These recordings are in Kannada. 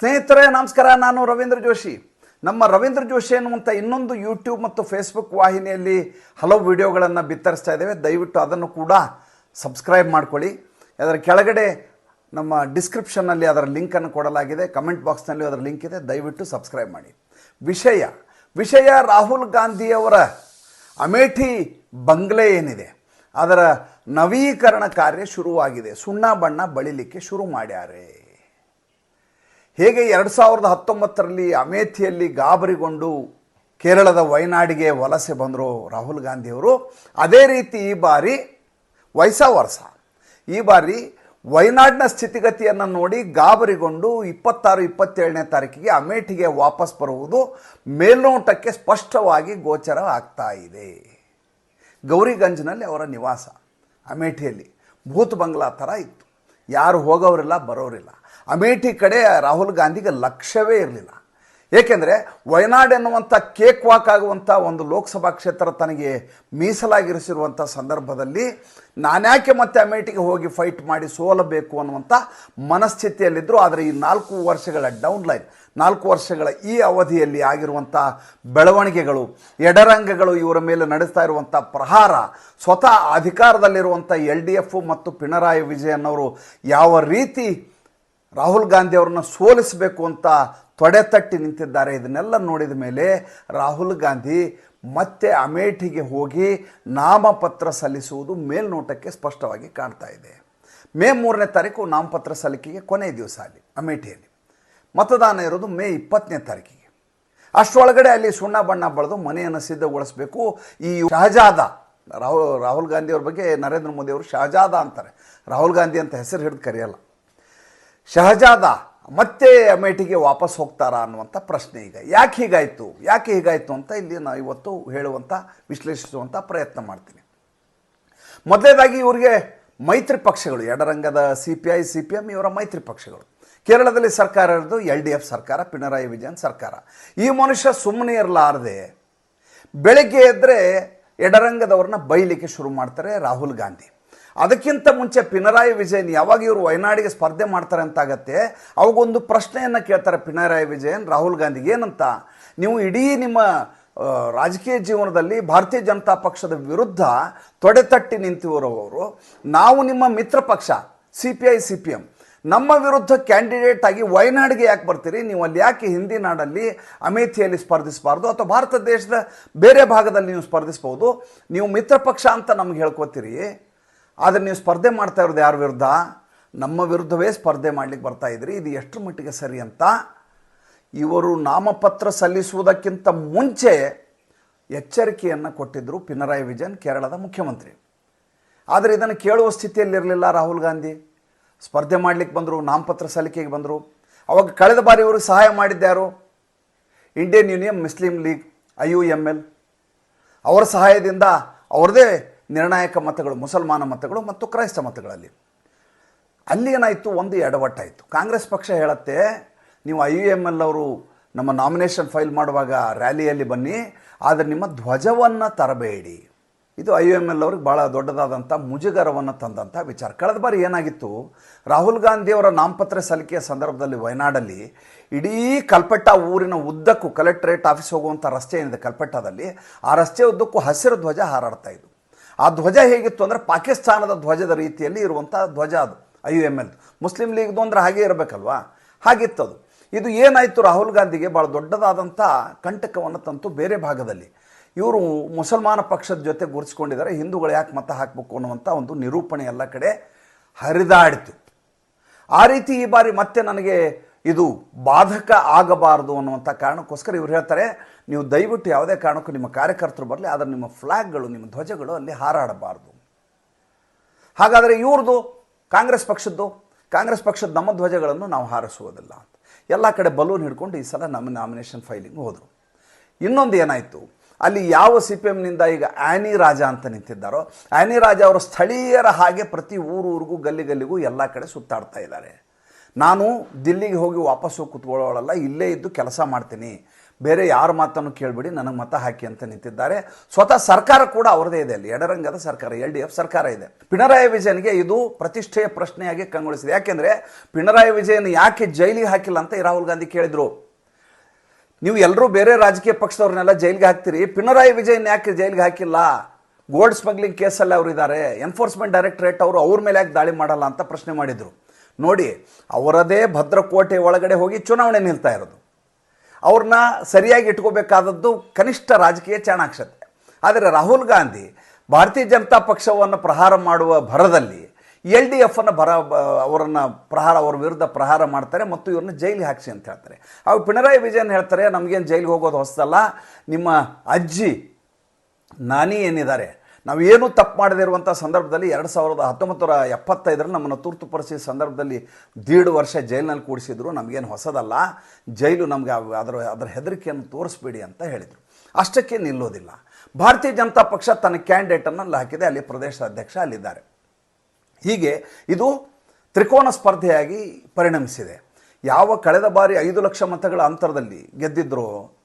ಸ್ನೇಹಿತರೇ, ನಮಸ್ಕಾರ. ನಾನು ರವೀಂದ್ರ ಜೋಶಿ. ನಮ್ಮ ರವೀಂದ್ರ ಜೋಶಿ ಎನ್ನುವಂಥ ಇನ್ನೊಂದು ಯೂಟ್ಯೂಬ್ ಮತ್ತು ಫೇಸ್ಬುಕ್ ವಾಹಿನಿಯಲ್ಲಿ ಹಲವು ವಿಡಿಯೋಗಳನ್ನು ಬಿತ್ತರಿಸ್ತಾ ಇದ್ದೇವೆ. ದಯವಿಟ್ಟು ಅದನ್ನು ಕೂಡ ಸಬ್ಸ್ಕ್ರೈಬ್ ಮಾಡ್ಕೊಳ್ಳಿ. ಅದರ ಕೆಳಗಡೆ ನಮ್ಮ ಡಿಸ್ಕ್ರಿಪ್ಷನ್ನಲ್ಲಿ ಅದರ ಲಿಂಕನ್ನು ಕೊಡಲಾಗಿದೆ. ಕಮೆಂಟ್ ಬಾಕ್ಸ್ನಲ್ಲಿ ಅದರ ಲಿಂಕ್ ಇದೆ. ದಯವಿಟ್ಟು ಸಬ್ಸ್ಕ್ರೈಬ್ ಮಾಡಿ. ವಿಷಯ. ವಿಷಯ ರಾಹುಲ್ ಗಾಂಧಿಯವರ ಅಮೇಠಿ ಬಂಗ್ಲೆ ಏನಿದೆ? ಅದರ ನವೀಕರಣ ಕಾರ್ಯ ಶುರುವಾಗಿದೆ. ಸುಣ್ಣ ಬಣ್ಣ ಬಳಿಲಿಕ್ಕೆ ಶುರು ಮಾಡ್ಯಾರೆ. ಹೇಗೆ ಎರಡು ಸಾವಿರದ ಹತ್ತೊಂಬತ್ತರಲ್ಲಿ ಅಮೇಥಿಯಲ್ಲಿ ಗಾಬರಿಗೊಂಡು ಕೇರಳದ ವಯನಾಡಿಗೆ ವಲಸೆ ಬಂದರು ರಾಹುಲ್ ಗಾಂಧಿಯವರು ಅದೇ ರೀತಿ ಈ ಬಾರಿ ವಯಸ್ಸ ವರ್ಷ ಈ ಬಾರಿ ವಯನಾಡಿನ ಸ್ಥಿತಿಗತಿಯನ್ನು ನೋಡಿ ಗಾಬರಿಗೊಂಡು ಇಪ್ಪತ್ತಾರು, ಇಪ್ಪತ್ತೇಳನೇ ತಾರೀಕಿಗೆ ಅಮೇಠಿಗೆ ವಾಪಸ್ ಬರುವುದು ಮೇಲ್ನೋಟಕ್ಕೆ ಸ್ಪಷ್ಟವಾಗಿ ಗೋಚರ ಆಗ್ತಾ ಇದೆ. ಗೌರಿಗಂಜ್ನಲ್ಲಿ ಅವರ ನಿವಾಸ ಅಮೇಠಿಯಲ್ಲಿ. ಭೂತ್ ಬಂಗ್ಲಾ ಥರ ಇತ್ತು. ಯಾರು ಹೋಗೋರಿಲ್ಲ ಬರೋರಿಲ್ಲ. ಅಮೇಠಿ ಕಡೆ ರಾಹುಲ್ ಗಾಂಧಿಗೆ ಲಕ್ಷ್ಯವೇ ಇರಲಿಲ್ಲ. ಏಕೆಂದರೆ ವಯನಾಡ್ ಎನ್ನುವಂಥ ಕೇಕ್ ವಾಕ್ ಆಗುವಂಥ ಒಂದು ಲೋಕಸಭಾ ಕ್ಷೇತ್ರ ತನಗೆ ಮೀಸಲಾಗಿರಿಸಿರುವಂಥ ಸಂದರ್ಭದಲ್ಲಿ ನಾನ್ಯಾಕೆ ಮತ್ತೆ ಅಮೇಠಿಗೆ ಹೋಗಿ ಫೈಟ್ ಮಾಡಿ ಸೋಲಬೇಕು ಅನ್ನುವಂಥ ಮನಸ್ಥಿತಿಯಲ್ಲಿದ್ದರು ಆದರೆ ಈ ನಾಲ್ಕು ವರ್ಷಗಳ ಡೌನ್ ಲೈನ್ ನಾಲ್ಕು ವರ್ಷಗಳ ಈ ಅವಧಿಯಲ್ಲಿ ಆಗಿರುವಂಥ ಬೆಳವಣಿಗೆಗಳು, ಎಡರಂಗಗಳು ಇವರ ಮೇಲೆ ನಡೆಸ್ತಾ ಇರುವಂಥ ಪ್ರಹಾರ, ಸ್ವತಃ ಅಧಿಕಾರದಲ್ಲಿರುವಂಥ ಎಲ್ ಡಿ ಎಫ್ ಮತ್ತು ಪಿಣರಾಯಿ ವಿಜಯನ್ ಅವರು ಯಾವ ರೀತಿ ರಾಹುಲ್ ಗಾಂಧಿ ಅವ್ರನ್ನ ಸೋಲಿಸಬೇಕು ಅಂತ ತೊಡೆ ತಟ್ಟಿ ನಿಂತಿದ್ದಾರೆ. ಇದನ್ನೆಲ್ಲ ನೋಡಿದ ಮೇಲೆ ರಾಹುಲ್ ಗಾಂಧಿ ಮತ್ತೆ ಅಮೇಠಿಗೆ ಹೋಗಿ ನಾಮಪತ್ರ ಸಲ್ಲಿಸುವುದು ಮೇಲ್ನೋಟಕ್ಕೆ ಸ್ಪಷ್ಟವಾಗಿ ಕಾಣ್ತಾ ಇದೆ. ಮೇ ಮೂರನೇ ತಾರೀಕು ನಾಮಪತ್ರ ಸಲ್ಲಿಕೆಗೆ ಕೊನೆಯ ದಿವಸ ಅಲ್ಲಿ, ಅಮೇಠಿಯಲ್ಲಿ. ಮತದಾನ ಇರೋದು ಮೇ ಇಪ್ಪತ್ತನೇ ತಾರೀಕಿಗೆ. ಅಷ್ಟರೊಳಗಡೆ ಅಲ್ಲಿ ಸುಣ್ಣ ಬಣ್ಣ ಬಳಿದು ಮನೆಯನ್ನು ಸಿದ್ಧಗೊಳಿಸಬೇಕು. ಈ ಶಹಜಾದ ರಾಹುಲ್ ರಾಹುಲ್ ಗಾಂಧಿ ಅವ್ರ ಬಗ್ಗೆ ನರೇಂದ್ರ ಮೋದಿ ಅವರು ಶಹಜಾದ ಅಂತಾರೆ. ರಾಹುಲ್ ಗಾಂಧಿ ಅಂತ ಹೆಸರು ಹಿಡಿದು ಕರೆಯಲ್ಲ. ಶಹಜಾದ ಮತ್ತೆ ಅಮೇಠಿಗೆ ವಾಪಸ್ ಹೋಗ್ತಾರಾ ಅನ್ನುವಂಥ ಪ್ರಶ್ನೆ ಈಗ. ಯಾಕೆ ಹೀಗಾಯಿತು? ಯಾಕೆ ಹೀಗಾಯಿತು ಅಂತ ಇಲ್ಲಿ ನಾನು ಇವತ್ತು ಹೇಳುವಂಥ ವಿಶ್ಲೇಷಿಸುವಂಥ ಪ್ರಯತ್ನ ಮಾಡ್ತೀನಿ. ಮೊದಲನೇದಾಗಿ ಇವರಿಗೆ ಮೈತ್ರಿ ಪಕ್ಷಗಳು, ಎಡರಂಗದ C P I C P M ಇವರ ಮೈತ್ರಿ ಪಕ್ಷಗಳು. ಕೇರಳದಲ್ಲಿ ಸರ್ಕಾರ ಇರೋದು ಎಲ್ ಡಿ ಎಫ್ ಸರ್ಕಾರ, ಪಿಣರಾಯಿ ವಿಜಯನ್ ಸರ್ಕಾರ. ಈ ಮನುಷ್ಯ ಸುಮ್ಮನೆ ಇರಲಾರದೆ ಬೆಳಗ್ಗೆ ಎದ್ದರೆ ಎಡರಂಗದವ್ರನ್ನ ಬೈಲಿಕ್ಕೆ ಶುರು ಮಾಡ್ತಾರೆ ರಾಹುಲ್ ಗಾಂಧಿ. ಅದಕ್ಕಿಂತ ಮುಂಚೆ ಪಿಣರಾಯಿ ವಿಜಯನ್ ಯಾವಾಗ ಇವರು ವಯನಾಡಿಗೆ ಸ್ಪರ್ಧೆ ಮಾಡ್ತಾರೆ ಅಂತಾಗತ್ತೆ, ಅವಾಗೊಂದು ಪ್ರಶ್ನೆಯನ್ನು ಕೇಳ್ತಾರೆ ಪಿಣರಾಯಿ ವಿಜಯನ್, ರಾಹುಲ್ ಗಾಂಧಿಗೆ ಏನಂತ? ನೀವು ಇಡೀ ನಿಮ್ಮ ರಾಜಕೀಯ ಜೀವನದಲ್ಲಿ ಭಾರತೀಯ ಜನತಾ ಪಕ್ಷದ ವಿರುದ್ಧ ತೊಡೆತಟ್ಟಿ ನಿಂತಿರುವವರು ನಾವು ನಿಮ್ಮ ಮಿತ್ರ ಪಕ್ಷ C P I C P M ನಮ್ಮ ವಿರುದ್ಧ ಕ್ಯಾಂಡಿಡೇಟ್ ಆಗಿ ವಯನಾಡಿಗೆ ಯಾಕೆ ಬರ್ತೀರಿ? ನೀವು ಅಲ್ಲಿ ಯಾಕೆ ಹಿಂದಿ ನಾಡಲ್ಲಿ ಅಮೇಥಿಯಲ್ಲಿ ಸ್ಪರ್ಧಿಸಬಾರ್ದು? ಅಥವಾ ಭಾರತ ದೇಶದ ಬೇರೆ ಭಾಗದಲ್ಲಿ ನೀವು ಸ್ಪರ್ಧಿಸ್ಬೋದು? ನೀವು ಮಿತ್ರ ಪಕ್ಷ ಅಂತ ನಮ್ಗೆ ಹೇಳ್ಕೊತೀರಿ. ಆದರೆ ನೀವು ಸ್ಪರ್ಧೆ ಮಾಡ್ತಾ ಇರೋದು ಯಾರ ವಿರುದ್ಧ? ನಮ್ಮ ವಿರುದ್ಧವೇ ಸ್ಪರ್ಧೆ ಮಾಡಲಿಕ್ಕೆ ಬರ್ತಾ ಇದ್ರಿ. ಇದು ಎಷ್ಟು ಮಟ್ಟಿಗೆ ಸರಿ ಅಂತ? ಇವರು ನಾಮಪತ್ರ ಸಲ್ಲಿಸುವುದಕ್ಕಿಂತ ಮುಂಚೆ ಎಚ್ಚರಿಕೆಯನ್ನು ಕೊಟ್ಟಿದ್ದರು ಪಿನರಾಯಿ ವಿಜಯನ್, ಕೇರಳದ ಮುಖ್ಯಮಂತ್ರಿ. ಆದರೆ ಇದನ್ನು ಕೇಳುವ ಸ್ಥಿತಿಯಲ್ಲಿರಲಿಲ್ಲ ರಾಹುಲ್ ಗಾಂಧಿ. ಸ್ಪರ್ಧೆ ಮಾಡಲಿಕ್ಕೆ ಬಂದರು, ನಾಮಪತ್ರ ಸಲ್ಲಿಕೆಗೆ ಬಂದರು. ಅವಾಗ ಕಳೆದ ಬಾರಿ ಇವರು ಸಹಾಯ ಮಾಡಿದ್ದಾರು Indian Union Muslim League I U M L ಅವರ ಸಹಾಯದಿಂದ ಅವರದೇ ನಿರ್ಣಾಯಕ ಮತಗಳು, ಮುಸಲ್ಮಾನ ಮತಗಳು ಮತ್ತು ಕ್ರೈಸ್ತ ಮತಗಳಲ್ಲಿ. ಅಲ್ಲಿ ಏನಾಯಿತು? ಒಂದು ಎಡವಟ್ಟಾಯಿತು. ಕಾಂಗ್ರೆಸ್ ಪಕ್ಷ ಹೇಳುತ್ತೆ, ನೀವು ಐ ಯು ಎಂ ಎಲ್ ಅವರು ನಮ್ಮ ನಾಮಿನೇಷನ್ ಫೈಲ್ ಮಾಡುವಾಗ ರ್ಯಾಲಿಯಲ್ಲಿ ಬನ್ನಿ, ಆದರೆ ನಿಮ್ಮ ಧ್ವಜವನ್ನು ತರಬೇಡಿ. ಇದು ಐ ಯು ಎಂ ಎಲ್ ಅವ್ರಿಗೆ ಭಾಳ ದೊಡ್ಡದಾದಂಥ ಮುಜುಗರವನ್ನು ತಂದಂಥ ವಿಚಾರ. ಕಳೆದ ಬಾರಿ ಏನಾಗಿತ್ತು? ರಾಹುಲ್ ಗಾಂಧಿಯವರ ನಾಮಪತ್ರ ಸಲ್ಲಿಕೆಯ ಸಂದರ್ಭದಲ್ಲಿ ವಯನಾಡಲ್ಲಿ ಇಡೀ ಕಲ್ಪಟ್ಟ ಊರಿನ ಉದ್ದಕ್ಕೂ, ಕಲೆಕ್ಟ್ರೇಟ್ ಆಫೀಸ್ ಹೋಗುವಂಥ ರಸ್ತೆ ಏನಿದೆ ಕಲ್ಪಟ್ಟದಲ್ಲಿ, ಆ ರಸ್ತೆ ಉದ್ದಕ್ಕೂ ಹಸಿರು ಧ್ವಜ ಹಾರಾಡ್ತಾ ಇದ್ದು ಆ ಧ್ವಜ ಹೇಗಿತ್ತು ಅಂದರೆ ಪಾಕಿಸ್ತಾನದ ಧ್ವಜದ ರೀತಿಯಲ್ಲಿ ಇರುವಂಥ ಧ್ವಜ ಅದು, I U M L. Muslim ಲೀಗ್ದು ಅಂದರೆ ಹಾಗೆ ಇರಬೇಕಲ್ವಾ? ಹಾಗಿತ್ತು ಅದು. ಇದು ಏನಾಯಿತು ರಾಹುಲ್ ಗಾಂಧಿಗೆ? ಭಾಳ ದೊಡ್ಡದಾದಂಥ ಕಂಟಕವನ್ನು ತಂತು ಬೇರೆ ಭಾಗದಲ್ಲಿ. ಇವರು ಮುಸಲ್ಮಾನ ಪಕ್ಷದ ಜೊತೆ ಗುರುತಿಸ್ಕೊಂಡಿದ್ದಾರೆ ಹಿಂದೂಗಳು ಯಾಕೆ ಮತ ಹಾಕಬೇಕು ಅನ್ನುವಂಥ ಒಂದು ನಿರೂಪಣೆ ಎಲ್ಲ ಕಡೆ ಹರಿದಾಡಿತು. ಆ ರೀತಿ ಈ ಬಾರಿ ಮತ್ತೆ ನನಗೆ ಇದು ಬಾಧಕ ಆಗಬಾರದು ಅನ್ನುವಂಥ ಕಾರಣಕ್ಕೋಸ್ಕರ ಇವ್ರು ಹೇಳ್ತಾರೆ, ನೀವು ದಯವಿಟ್ಟು ಯಾವುದೇ ಕಾರಣಕ್ಕೂ ನಿಮ್ಮ ಕಾರ್ಯಕರ್ತರು ಬರಲಿ, ಆದರೆ ನಿಮ್ಮ ಫ್ಲ್ಯಾಗ್ಗಳು ನಿಮ್ಮ ಧ್ವಜಗಳು ಅಲ್ಲಿ ಹಾರಾಡಬಾರ್ದು. ಹಾಗಾದರೆ ಇವ್ರದ್ದು ಕಾಂಗ್ರೆಸ್ ಪಕ್ಷದ್ದು, ಕಾಂಗ್ರೆಸ್ ಪಕ್ಷದ ನಮ್ಮ ಧ್ವಜಗಳನ್ನು ನಾವು ಹಾರಿಸುವುದಿಲ್ಲ ಅಂತ. ಎಲ್ಲ ಕಡೆ ಬಲೂನ್ ಹಿಡ್ಕೊಂಡು ಈ ಸಲ ನಮ್ಮ ನಾಮಿನೇಷನ್ ಫೈಲಿಂಗ್ ಹೋದರು. ಇನ್ನೊಂದು ಏನಾಯಿತು, ಅಲ್ಲಿ ಯಾವ ಸಿ ಪಿ ಎಮ್ನಿಂದ ಈಗ ಆ್ಯನಿ ರಾಜ ಅಂತ ನಿಂತಿದ್ದಾರೋ ಆ್ಯನಿ ರಾಜ ಅವರು ಸ್ಥಳೀಯರ ಹಾಗೆ ಪ್ರತಿ ಊರೂರಿಗೂ ಗಲ್ಲಿ ಗಲ್ಲಿಗೂ ಎಲ್ಲ ಕಡೆ ಸುತ್ತಾಡ್ತಾ ಇದ್ದಾರೆ. ನಾನು ದಿಲ್ಲಿಗೆ ಹೋಗಿ ವಾಪಸ್ಸು ಕೂತ್ಕೊಳ್ಳೋಳಲ್ಲ, ಇಲ್ಲೇ ಇದ್ದು ಕೆಲಸ ಮಾಡ್ತೀನಿ. ಬೇರೆ ಯಾರ ಮಾತನ್ನು ಕೇಳಬೇಡಿ, ನನಗೆ ಮತ ಹಾಕಿ ಅಂತ ನಿಂತಿದ್ದಾರೆ. ಸ್ವತಃ ಸರ್ಕಾರ ಕೂಡ ಅವರದೇ ಇದೆ ಅಲ್ಲಿ. ಎಡರಂಗದ ಸರ್ಕಾರ, ಎಲ್ ಡಿ ಎಫ್ ಸರ್ಕಾರ ಇದೆ. ಪಿಣರಾಯಿ ವಿಜಯನ್ಗೆ ಇದು ಪ್ರತಿಷ್ಠೆಯ ಪ್ರಶ್ನೆಯಾಗಿ ಕಂಗೊಳಿಸಿದೆ. ಯಾಕೆಂದರೆ ಪಿಣರಾಯಿ ವಿಜಯನ್ ಯಾಕೆ ಜೈಲಿಗೆ ಹಾಕಿಲ್ಲ ಅಂತ ರಾಹುಲ್ ಗಾಂಧಿ ಕೇಳಿದರು. ನೀವು ಎಲ್ಲರೂ ಬೇರೆ ರಾಜಕೀಯ ಪಕ್ಷದವ್ರನ್ನೆಲ್ಲ ಜೈಲಿಗೆ ಹಾಕ್ತೀರಿ. ಪಿಣರಾಯಿ ವಿಜಯನ್ ಯಾಕೆ ಜೈಲಿಗೆ ಹಾಕಿಲ್ಲ? ಗೋಲ್ಡ್ ಸ್ಮಗ್ಲಿಂಗ್ ಕೇಸಲ್ಲಿ ಅವರು ಇದ್ದಾರೆ ಎನ್ಫೋರ್ಸ್ಮೆಂಟ್ ಡೈರೆಕ್ಟರೇಟ್ ಅವರು ಅವ್ರ ಮೇಲೆ ಯಾಕೆ ದಾಳಿ ಮಾಡಲ್ಲ ಅಂತ ಪ್ರಶ್ನೆ ಮಾಡಿದರು. ನೋಡಿ, ಅವರದೇ ಭದ್ರಕೋಟೆ ಒಳಗಡೆ ಹೋಗಿ ಚುನಾವಣೆ ನಿಲ್ತಾ ಇರೋದು. ಅವ್ರನ್ನ ಸರಿಯಾಗಿ ಇಟ್ಕೋಬೇಕಾದದ್ದು ಕನಿಷ್ಠ ರಾಜಕೀಯ ಚಾಣಾಕ್ಷತೆ. ಆದರೆ ರಾಹುಲ್ ಗಾಂಧಿ ಭಾರತೀಯ ಜನತಾ ಪಕ್ಷವನ್ನು ಪ್ರಹಾರ ಮಾಡುವ ಭರದಲ್ಲಿ ಎಲ್ ಡಿ ಎಫನ್ನು ಬರ, ಅವರನ್ನ ಪ್ರಹಾರ, ಅವರ ವಿರುದ್ಧ ಪ್ರಹಾರ ಮಾಡ್ತಾರೆ ಮತ್ತು ಇವ್ರನ್ನ ಜೈಲಿಗೆ ಹಾಕಿಸಿ ಅಂತ ಹೇಳ್ತಾರೆ. ಅವಾಗ ಪಿಣರಾಯಿ ವಿಜಯನ್ ಹೇಳ್ತಾರೆ, ನಮಗೇನು ಜೈಲಿಗೆ ಹೋಗೋದು ಹೊಸದಲ್ಲ, ನಿಮ್ಮ ಅಜ್ಜಿ, ನಾನಿ ಏನಿದ್ದಾರೆ ನಾವು ಏನೂ ತಪ್ಪು ಮಾಡದೇ ಇರುವಂಥ ಸಂದರ್ಭದಲ್ಲಿ ಎರಡು ಸಾವಿರದ ಹತ್ತೊಂಬತ್ತರ ಎಪ್ಪತ್ತೈದರಲ್ಲಿ ನಮ್ಮನ್ನು ತುರ್ತು ಪರಿಸ್ಥಿತಿ ಸಂದರ್ಭದಲ್ಲಿ ದೀಡು ವರ್ಷ ಜೈಲಿನಲ್ಲಿ ಕೂಡಿಸಿದ್ರು. ನಮಗೇನು ಹೊಸದಲ್ಲ. ಜೈಲು ನಮಗೆ ಅದರ ಅದರ ಹೆದರಿಕೆಯನ್ನು ತೋರಿಸ್ಬೇಡಿ ಅಂತ ಹೇಳಿದರು. ಅಷ್ಟಕ್ಕೆ ನಿಲ್ಲೋದಿಲ್ಲ. ಭಾರತೀಯ ಜನತಾ ಪಕ್ಷ ತನ್ನ ಕ್ಯಾಂಡಿಡೇಟನ್ನು ಅಲ್ಲಿ ಹಾಕಿದೆ. ಅಲ್ಲಿ ಪ್ರದೇಶ ಅಧ್ಯಕ್ಷ ಅಲ್ಲಿದ್ದಾರೆ. ಹೀಗೆ ಇದು ತ್ರಿಕೋನ ಸ್ಪರ್ಧೆಯಾಗಿ ಪರಿಣಮಿಸಿದೆ. ಯಾವ ಕಳೆದ ಬಾರಿ ಐದು ಲಕ್ಷ ಮತಗಳ ಅಂತರದಲ್ಲಿ ಗೆದ್ದಿದ್ರು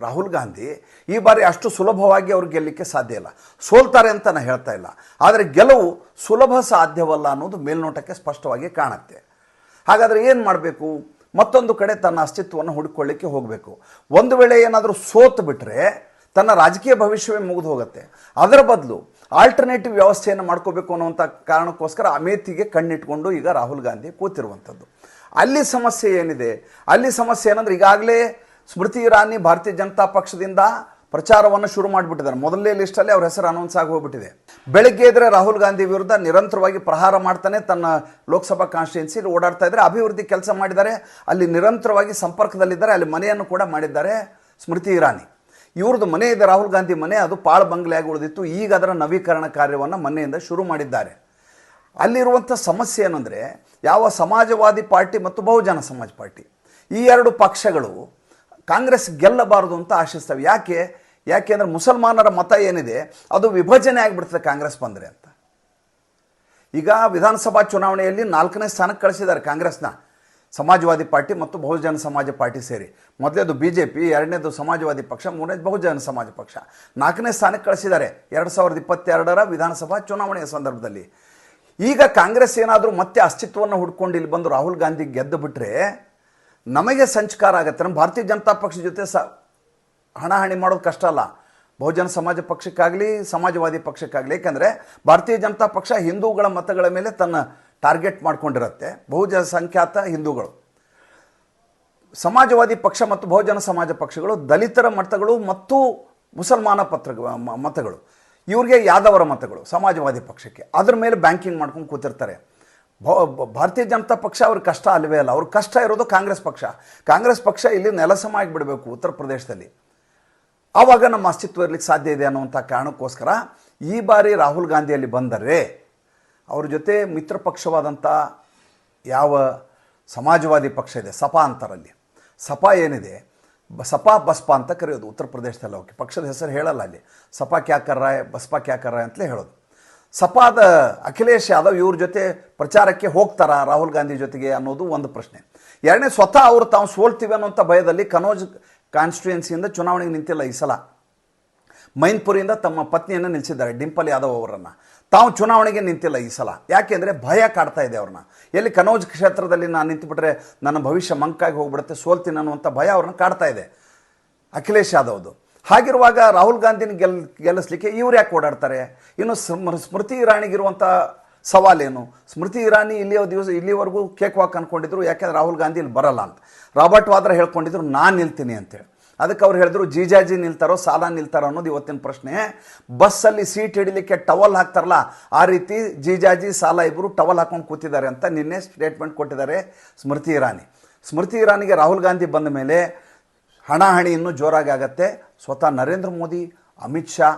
ರಾಹುಲ್ ಗಾಂಧಿ ಈ ಬಾರಿ ಅಷ್ಟು ಸುಲಭವಾಗಿ ಅವ್ರು ಗೆಲ್ಲಲಿಕ್ಕೆ ಸಾಧ್ಯ ಇಲ್ಲ. ಸೋಲ್ತಾರೆ ಅಂತ ನಾನು ಹೇಳ್ತಾ ಇಲ್ಲ. ಆದರೆ ಗೆಲುವು ಸುಲಭ ಸಾಧ್ಯವಲ್ಲ ಅನ್ನೋದು ಮೇಲ್ನೋಟಕ್ಕೆ ಸ್ಪಷ್ಟವಾಗಿ ಕಾಣುತ್ತೆ. ಹಾಗಾದರೆ ಏನು ಮಾಡಬೇಕು? ಮತ್ತೊಂದು ಕಡೆ ತನ್ನ ಅಸ್ತಿತ್ವವನ್ನು ಹುಡುಕೊಳ್ಳಿಕ್ಕೆ ಹೋಗಬೇಕು. ಒಂದು ವೇಳೆ ಏನಾದರೂ ಸೋತು ಬಿಟ್ಟರೆ ತನ್ನ ರಾಜಕೀಯ ಭವಿಷ್ಯವೇ ಮುಗಿದು ಹೋಗುತ್ತೆ. ಅದರ ಬದಲು ಆಲ್ಟರ್ನೇಟಿವ್ ವ್ಯವಸ್ಥೆಯನ್ನು ಮಾಡ್ಕೋಬೇಕು ಅನ್ನುವಂಥ ಕಾರಣಕ್ಕೋಸ್ಕರ ಅಮೇಥಿಗೆ ಕಣ್ಣಿಟ್ಕೊಂಡು ಈಗ ರಾಹುಲ್ ಗಾಂಧಿ ಕೂತಿರುವಂಥದ್ದು. ಅಲ್ಲಿ ಸಮಸ್ಯೆ ಏನಿದೆ? ಅಲ್ಲಿ ಸಮಸ್ಯೆ ಏನಂದ್ರೆ ಈಗಾಗಲೇ ಸ್ಮೃತಿ ಇರಾನಿ ಭಾರತೀಯ ಜನತಾ ಪಕ್ಷದಿಂದ ಪ್ರಚಾರವನ್ನು ಶುರು ಮಾಡಿಬಿಟ್ಟಿದ್ದಾರೆ. ಮೊದಲನೇ ಲಿಸ್ಟಲ್ಲಿ ಅವ್ರ ಹೆಸರು ಅನೌನ್ಸ್ ಆಗಿ ಹೋಗ್ಬಿಟ್ಟಿದೆ ಬೆಳಗ್ಗೆ ಇದ್ರೆ ರಾಹುಲ್ ಗಾಂಧಿ ವಿರುದ್ಧ ನಿರಂತರವಾಗಿ ಪ್ರಹಾರ ಮಾಡ್ತಾನೆ ತನ್ನ ಲೋಕಸಭಾ ಕಾನ್ಸ್ಟಿಟ್ಯೂನ್ಸಿ ಓಡಾಡ್ತಾ ಇದ್ದಾರೆ. ಅಭಿವೃದ್ಧಿ ಕೆಲಸ ಮಾಡಿದ್ದಾರೆ. ಅಲ್ಲಿ ನಿರಂತರವಾಗಿ ಸಂಪರ್ಕದಲ್ಲಿದ್ದಾರೆ. ಅಲ್ಲಿ ಮನೆಯನ್ನು ಕೂಡ ಮಾಡಿದ್ದಾರೆ ಸ್ಮೃತಿ ಇರಾನಿ. ಇವ್ರದ್ದು ಮನೆ ಇದೆ, ರಾಹುಲ್ ಗಾಂಧಿ ಮನೆ. ಅದು ಪಾಳು ಬಂಗ್ಲೆಯಾಗಿ ಉಳಿದಿತ್ತು. ಈಗ ಅದರ ನವೀಕರಣ ಕಾರ್ಯವನ್ನು ಮನೆಯಿಂದ ಶುರು ಮಾಡಿದ್ದಾರೆ. ಅಲ್ಲಿರುವಂಥ ಸಮಸ್ಯೆ ಏನಂದರೆ, ಯಾವ ಸಮಾಜವಾದಿ ಪಾರ್ಟಿ ಮತ್ತು ಬಹುಜನ ಸಮಾಜ ಪಾರ್ಟಿ, ಈ ಎರಡು ಪಕ್ಷಗಳು ಕಾಂಗ್ರೆಸ್ ಗೆಲ್ಲಬಾರದು ಅಂತ ಆಶಿಸ್ತವೆ. ಯಾಕೆ? ಯಾಕೆ ಅಂದರೆ ಮುಸಲ್ಮಾನರ ಮತ ಏನಿದೆ, ಅದು ವಿಭಜನೆ ಆಗಿಬಿಡ್ತದೆ ಕಾಂಗ್ರೆಸ್ ಬಂದರೆ ಅಂತ. ಈಗ ವಿಧಾನಸಭಾ ಚುನಾವಣೆಯಲ್ಲಿ ನಾಲ್ಕನೇ ಸ್ಥಾನಕ್ಕೆ ಕಳಿಸಿದ್ದಾರೆ ಕಾಂಗ್ರೆಸ್ನ. ಸಮಾಜವಾದಿ ಪಾರ್ಟಿ ಮತ್ತು ಬಹುಜನ ಸಮಾಜ ಪಾರ್ಟಿ ಸೇರಿ. ಮೊದಲೇದು ಬಿ ಜೆ ಪಿ ಎರಡನೇದು ಸಮಾಜವಾದಿ ಪಕ್ಷ, ಮೂರನೇದು ಬಹುಜನ ಸಮಾಜ ಪಕ್ಷ. ನಾಲ್ಕನೇ ಸ್ಥಾನಕ್ಕೆ ಕಳಿಸಿದ್ದಾರೆ ಎರಡು ಸಾವಿರದ ಇಪ್ಪತ್ತೆರಡರ ವಿಧಾನಸಭಾ ಚುನಾವಣೆಯ ಸಂದರ್ಭದಲ್ಲಿ. ಈಗ ಕಾಂಗ್ರೆಸ್ ಏನಾದರೂ ಮತ್ತೆ ಅಸ್ತಿತ್ವವನ್ನು ಹುಡ್ಕೊಂಡು ಇಲ್ಲಿ ಬಂದು ರಾಹುಲ್ ಗಾಂಧಿ ಗೆದ್ದು ಬಿಟ್ಟರೆ ನಮಗೆ ಸಂಚಕಾರ ಆಗತ್ತೆ. ನಮ್ಮ ಭಾರತೀಯ ಜನತಾ ಪಕ್ಷದ ಜೊತೆ ಸ ಹಣಾಹಣಿ ಮಾಡೋದು ಕಷ್ಟ ಅಲ್ಲ. ಬಹುಜನ ಸಮಾಜ ಪಕ್ಷಕ್ಕಾಗಲಿ, ಸಮಾಜವಾದಿ ಪಕ್ಷಕ್ಕಾಗಲಿ. ಏಕೆಂದರೆ ಭಾರತೀಯ ಜನತಾ ಪಕ್ಷ ಹಿಂದೂಗಳ ಮತಗಳ ಮೇಲೆ ತನ್ನ ಟಾರ್ಗೆಟ್ ಮಾಡ್ಕೊಂಡಿರುತ್ತೆ. ಬಹುಜನ ಸಂಖ್ಯಾತ ಹಿಂದೂಗಳು. ಸಮಾಜವಾದಿ ಪಕ್ಷ ಮತ್ತು ಬಹುಜನ ಸಮಾಜ ಪಕ್ಷಗಳು, ದಲಿತರ ಮತಗಳು ಮತ್ತು ಮುಸಲ್ಮಾನ ಪತ್ರ ಮತಗಳು. ಇವ್ರಿಗೆ ಯಾದವರ ಮತಗಳು, ಸಮಾಜವಾದಿ ಪಕ್ಷಕ್ಕೆ. ಅದ್ರ ಮೇಲೆ ಬ್ಯಾಂಕಿಂಗ್ ಮಾಡ್ಕೊಂಡು ಕೂತಿರ್ತಾರೆ. ಭಾರತೀಯ ಜನತಾ ಪಕ್ಷ ಅವ್ರ ಕಷ್ಟ ಅಲ್ವೇ ಅಲ್ಲ. ಅವ್ರ ಕಷ್ಟ ಇರೋದು ಕಾಂಗ್ರೆಸ್ ಪಕ್ಷ. ಕಾಂಗ್ರೆಸ್ ಪಕ್ಷ ಇಲ್ಲಿ ನೆಲಸಮ ಆಗಿಬಿಡಬೇಕು ಉತ್ತರ ಪ್ರದೇಶದಲ್ಲಿ. ಆವಾಗ ನಮ್ಮ ಅಸ್ತಿತ್ವ ಇರಲಿಕ್ಕೆ ಸಾಧ್ಯ ಇದೆ ಅನ್ನುವಂಥ ಕಾರಣಕ್ಕೋಸ್ಕರ ಈ ಬಾರಿ ರಾಹುಲ್ ಗಾಂಧಿಯಲ್ಲಿ ಬಂದರೆ ಅವ್ರ ಜೊತೆ ಮಿತ್ರ ಪಕ್ಷವಾದಂಥ ಯಾವ ಸಮಾಜವಾದಿ ಪಕ್ಷ ಇದೆ, ಸಪಾ ಅಂತಾರಲ್ಲಿ. ಸಪಾ ಏನಿದೆ? ಬ, ಸಪಾ ಬಸ್ಪಾ ಅಂತ ಕರೆಯೋದು ಉತ್ತರ ಪ್ರದೇಶದಲ್ಲಿ ಅವಕ್ಕೆ ಪಕ್ಷದ ಹೆಸರು ಹೇಳಲ್ಲ ಅಲ್ಲಿ. ಸಪಾ ಕ್ಯಾಕರ್ ರಾಯ್, ಬಸ್ಪಾ ಕ್ಯಾಕರ್ ರಾಯ್ ಅಂತಲೇ ಹೇಳೋದು. ಸಪಾದ ಅಖಿಲೇಶ್ ಯಾದವ್ ಇವ್ರ ಜೊತೆ ಪ್ರಚಾರಕ್ಕೆ ಹೋಗ್ತಾರಾ ರಾಹುಲ್ ಗಾಂಧಿ ಜೊತೆಗೆ ಅನ್ನೋದು ಒಂದು ಪ್ರಶ್ನೆ. ಎರಡನೇ ಸ್ವತಃ ಅವರು ತಾವು ಸೋಲ್ತೀವಿ ಅನ್ನೋಂಥ ಭಯದಲ್ಲಿ ಕನೋಜ್ ಕಾನ್ಸ್ಟಿಟ್ಯೂಯೆನ್ಸಿಯಿಂದ ಚುನಾವಣೆಗೆ ನಿಂತಿಲ್ಲ ಈ ಸಲ. ಮೈನ್ಪುರಿಯಿಂದ ತಮ್ಮ ಪತ್ನಿಯನ್ನು ನಿಲ್ಲಿಸಿದ್ದಾರೆ ಡಿಂಪಲ್ ಯಾದವ್ ಅವರನ್ನು. ತಾವು ಚುನಾವಣೆಗೆ ನಿಂತಿಲ್ಲ ಈ ಸಲ. ಯಾಕೆಂದರೆ ಭಯ ಕಾಡ್ತಾ ಇದೆ ಅವ್ರನ್ನ. ಎಲ್ಲಿ ಕನೋಜ್ ಕ್ಷೇತ್ರದಲ್ಲಿ ನಾನು ನಿಂತುಬಿಟ್ರೆ ನನ್ನ ಭವಿಷ್ಯ ಮಂಕಾಗಿ ಹೋಗ್ಬಿಡುತ್ತೆ, ಸೋಲ್ತೀನಿ ಅನ್ನುವಂಥ ಭಯ ಅವ್ರನ್ನ ಕಾಡ್ತಾ ಇದೆ. ಅಖಿಲೇಶ್ ಯಾದವ್ದು. ಹಾಗಿರುವಾಗ ರಾಹುಲ್ ಗಾಂಧಿನ ಗೆಲ್, ಗೆಲ್ಲಿಸ್ಲಿಕ್ಕೆ ಇವ್ರು ಯಾಕೆ ಓಡಾಡ್ತಾರೆ? ಇನ್ನು ಸ್ಮ- ಸ್ಮೃತಿ ಇರಾಣಿಗಿರುವಂಥ ಸವಾಲೇನು? ಸ್ಮೃತಿ ಇರಾನಿ ಇಲ್ಲಿಯ ದಿವಸ, ಇಲ್ಲಿವರೆಗೂ ಕೇಕ್ ವಾಕ್ ಅನ್ಕೊಂಡಿದ್ರು, ಯಾಕೆಂದ್ರೆ ರಾಹುಲ್ ಗಾಂಧಿ ಇಲ್ಲಿ ಬರಲ್ಲ ಅಂತ. ರಾಬರ್ಟ್ ವಾದ್ರ ಹೇಳ್ಕೊಂಡಿದ್ರು, ನಾನು ನಿಲ್ತೀನಿ ಅಂತೇಳಿ ಅದಕ್ಕೆ ಅವ್ರು ಹೇಳಿದ್ರು, ಜೀಜಾಜಿ ನಿಲ್ತಾರೋ ಸಾಲ ನಿಲ್ತಾರೋ ಅನ್ನೋದು ಇವತ್ತಿನ ಪ್ರಶ್ನೆ. ಬಸ್ಸಲ್ಲಿ ಸೀಟ್ ಹಿಡಿಲಿಕ್ಕೆ ಟವಲ್ ಹಾಕ್ತಾರಲ್ಲ, ಆ ರೀತಿ ಜೀಜಾಜಿ, ಸಾಲ ಇಬ್ಬರು ಟವಲ್ ಹಾಕೊಂಡು ಕೂತಿದ್ದಾರೆ ಅಂತ ನಿನ್ನೆ ಸ್ಟೇಟ್ಮೆಂಟ್ ಕೊಟ್ಟಿದ್ದಾರೆ ಸ್ಮೃತಿ ಇರಾನಿ. ಸ್ಮೃತಿ ಇರಾನಿಗೆ ರಾಹುಲ್ ಗಾಂಧಿ ಬಂದ ಮೇಲೆ ಹಣಾಹಣಿ ಇನ್ನೂ ಜೋರಾಗಿ ಆಗತ್ತೆ. ಸ್ವತಃ ನರೇಂದ್ರ ಮೋದಿ, ಅಮಿತ್ ಶಾ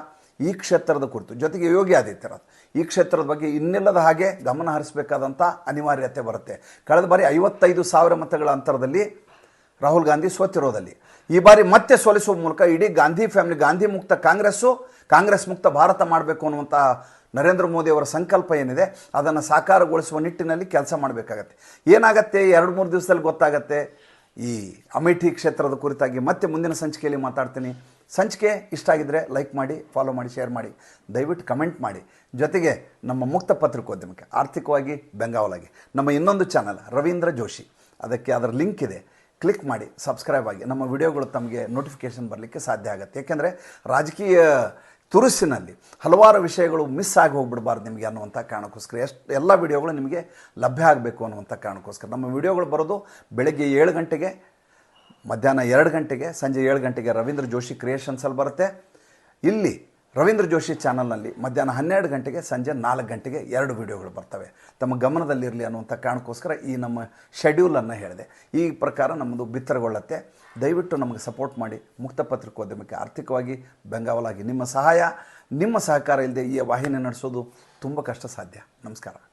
ಈ ಕ್ಷೇತ್ರದ ಕುರಿತು. ಜೊತೆಗೆ ಯೋಗಿ ಆದಿತ್ಯನಾಥ್, ಈ ಕ್ಷೇತ್ರದ ಬಗ್ಗೆ ಇನ್ನಿಲ್ಲದ ಹಾಗೆ ಗಮನ ಹರಿಸಬೇಕಾದಂಥ ಅನಿವಾರ್ಯತೆ ಬರುತ್ತೆ. ಕಳೆದ ಬಾರಿ ಐವತ್ತೈದು ಸಾವಿರ ಮತಗಳ ಅಂತರದಲ್ಲಿ ರಾಹುಲ್ ಗಾಂಧಿ ಸೋತಿರೋದಲ್ಲಿ. ಈ ಬಾರಿ ಮತ್ತೆ ಸೋಲಿಸುವ ಮೂಲಕ ಇಡೀ ಗಾಂಧಿ ಫ್ಯಾಮಿಲಿ, ಗಾಂಧಿ ಮುಕ್ತ ಕಾಂಗ್ರೆಸ್ಸು, ಕಾಂಗ್ರೆಸ್ ಮುಕ್ತ ಭಾರತ ಮಾಡಬೇಕು ಅನ್ನುವಂಥ ನರೇಂದ್ರ ಮೋದಿ ಅವರ ಸಂಕಲ್ಪ ಏನಿದೆ, ಅದನ್ನು ಸಾಕಾರಗೊಳಿಸುವ ನಿಟ್ಟಿನಲ್ಲಿ ಕೆಲಸ ಮಾಡಬೇಕಾಗತ್ತೆ. ಏನಾಗತ್ತೆ? ಎರಡು, ಮೂರು ದಿವಸದಲ್ಲಿ ಗೊತ್ತಾಗತ್ತೆ. ಈ ಅಮೇಠಿ ಕ್ಷೇತ್ರದ ಕುರಿತಾಗಿ ಮತ್ತೆ ಮುಂದಿನ ಸಂಚಿಕೆಯಲ್ಲಿ ಮಾತಾಡ್ತೀನಿ. ಸಂಚಿಕೆ ಇಷ್ಟ ಆಗಿದ್ದರೆ ಲೈಕ್ ಮಾಡಿ ಫಾಲೋ ಮಾಡಿ ಶೇರ್ ಮಾಡಿ. ದಯವಿಟ್ಟು ಕಮೆಂಟ್ ಮಾಡಿ. ಜೊತೆಗೆ ನಮ್ಮ ಮುಕ್ತ ಪತ್ರಿಕೋದ್ಯಮಕ್ಕೆ, ಆರ್ಥಿಕವಾಗಿ ಬೆಂಗಾವಲಾಗಿ. ನಮ್ಮ ಇನ್ನೊಂದು ಚಾನಲ್ ರವೀಂದ್ರ ಜೋಶಿ. ಅದಕ್ಕೆ ಅದರ ಲಿಂಕ್ ಇದೆ. ಕ್ಲಿಕ್ ಮಾಡಿ ಸಬ್ಸ್ಕ್ರೈಬ್ ಆಗಿ. ನಮ್ಮ ವಿಡಿಯೋಗಳು ತಮಗೆ ನೋಟಿಫಿಕೇಷನ್ ಬರಲಿಕ್ಕೆ ಸಾಧ್ಯ ಆಗುತ್ತೆ. ಯಾಕೆಂದರೆ ರಾಜಕೀಯ ತುರುಸಿನಲ್ಲಿ ಹಲವಾರು ವಿಷಯಗಳು ಮಿಸ್ ಆಗಿ ಹೋಗ್ಬಿಡಬಾರ್ದು ನಿಮಗೆ ಅನ್ನುವಂಥ ಕಾರಣಕ್ಕೋಸ್ಕರ. ಎಷ್ಟು ಎಲ್ಲ ವಿಡಿಯೋಗಳು ನಿಮಗೆ ಲಭ್ಯ ಆಗಬೇಕು ಅನ್ನುವಂಥ ಕಾರಣಕ್ಕೋಸ್ಕರ. ನಮ್ಮ ವಿಡಿಯೋಗಳು ಬರೋದು ಬೆಳಗ್ಗೆ ಏಳು ಗಂಟೆಗೆ, ಮಧ್ಯಾಹ್ನ ಎರಡು ಗಂಟೆಗೆ, ಸಂಜೆ ಏಳು ಗಂಟೆಗೆ ರವೀಂದ್ರ ಜೋಶಿ ಕ್ರಿಯೇಷನ್ಸಲ್ಲಿ ಬರುತ್ತೆ. ಇಲ್ಲಿ ರವೀಂದ್ರ ಜೋಶಿ ಚಾನಲ್ನಲ್ಲಿ ಮಧ್ಯಾಹ್ನ ಹನ್ನೆರಡು ಗಂಟೆಗೆ, ಸಂಜೆ ನಾಲ್ಕು ಗಂಟೆಗೆ ಎರಡು ವಿಡಿಯೋಗಳು ಬರ್ತವೆ. ತಮ್ಮ ಗಮನದಲ್ಲಿರಲಿ ಅನ್ನುವಂಥ ಕಾರಣಕ್ಕೋಸ್ಕರ ಈ ನಮ್ಮ ಶೆಡ್ಯೂಲನ್ನು ಹೇಳಿದೆ. ಈ ಪ್ರಕಾರ ನಮ್ಮದು ಬಿತ್ತರಗೊಳ್ಳುತ್ತೆ. ದಯವಿಟ್ಟು ನಮಗೆ ಸಪೋರ್ಟ್ ಮಾಡಿ. ಮುಕ್ತ ಪತ್ರಿಕೋದ್ಯಮಕ್ಕೆ ಆರ್ಥಿಕವಾಗಿ ಬೆಂಗಾವಲಾಗಿ. ನಿಮ್ಮ ಸಹಾಯ, ನಿಮ್ಮ ಸಹಕಾರ ಇಲ್ಲದೆ ಈ ವಾಹಿನಿ ನಡೆಸೋದು ತುಂಬ ಕಷ್ಟ ಸಾಧ್ಯ. ನಮಸ್ಕಾರ.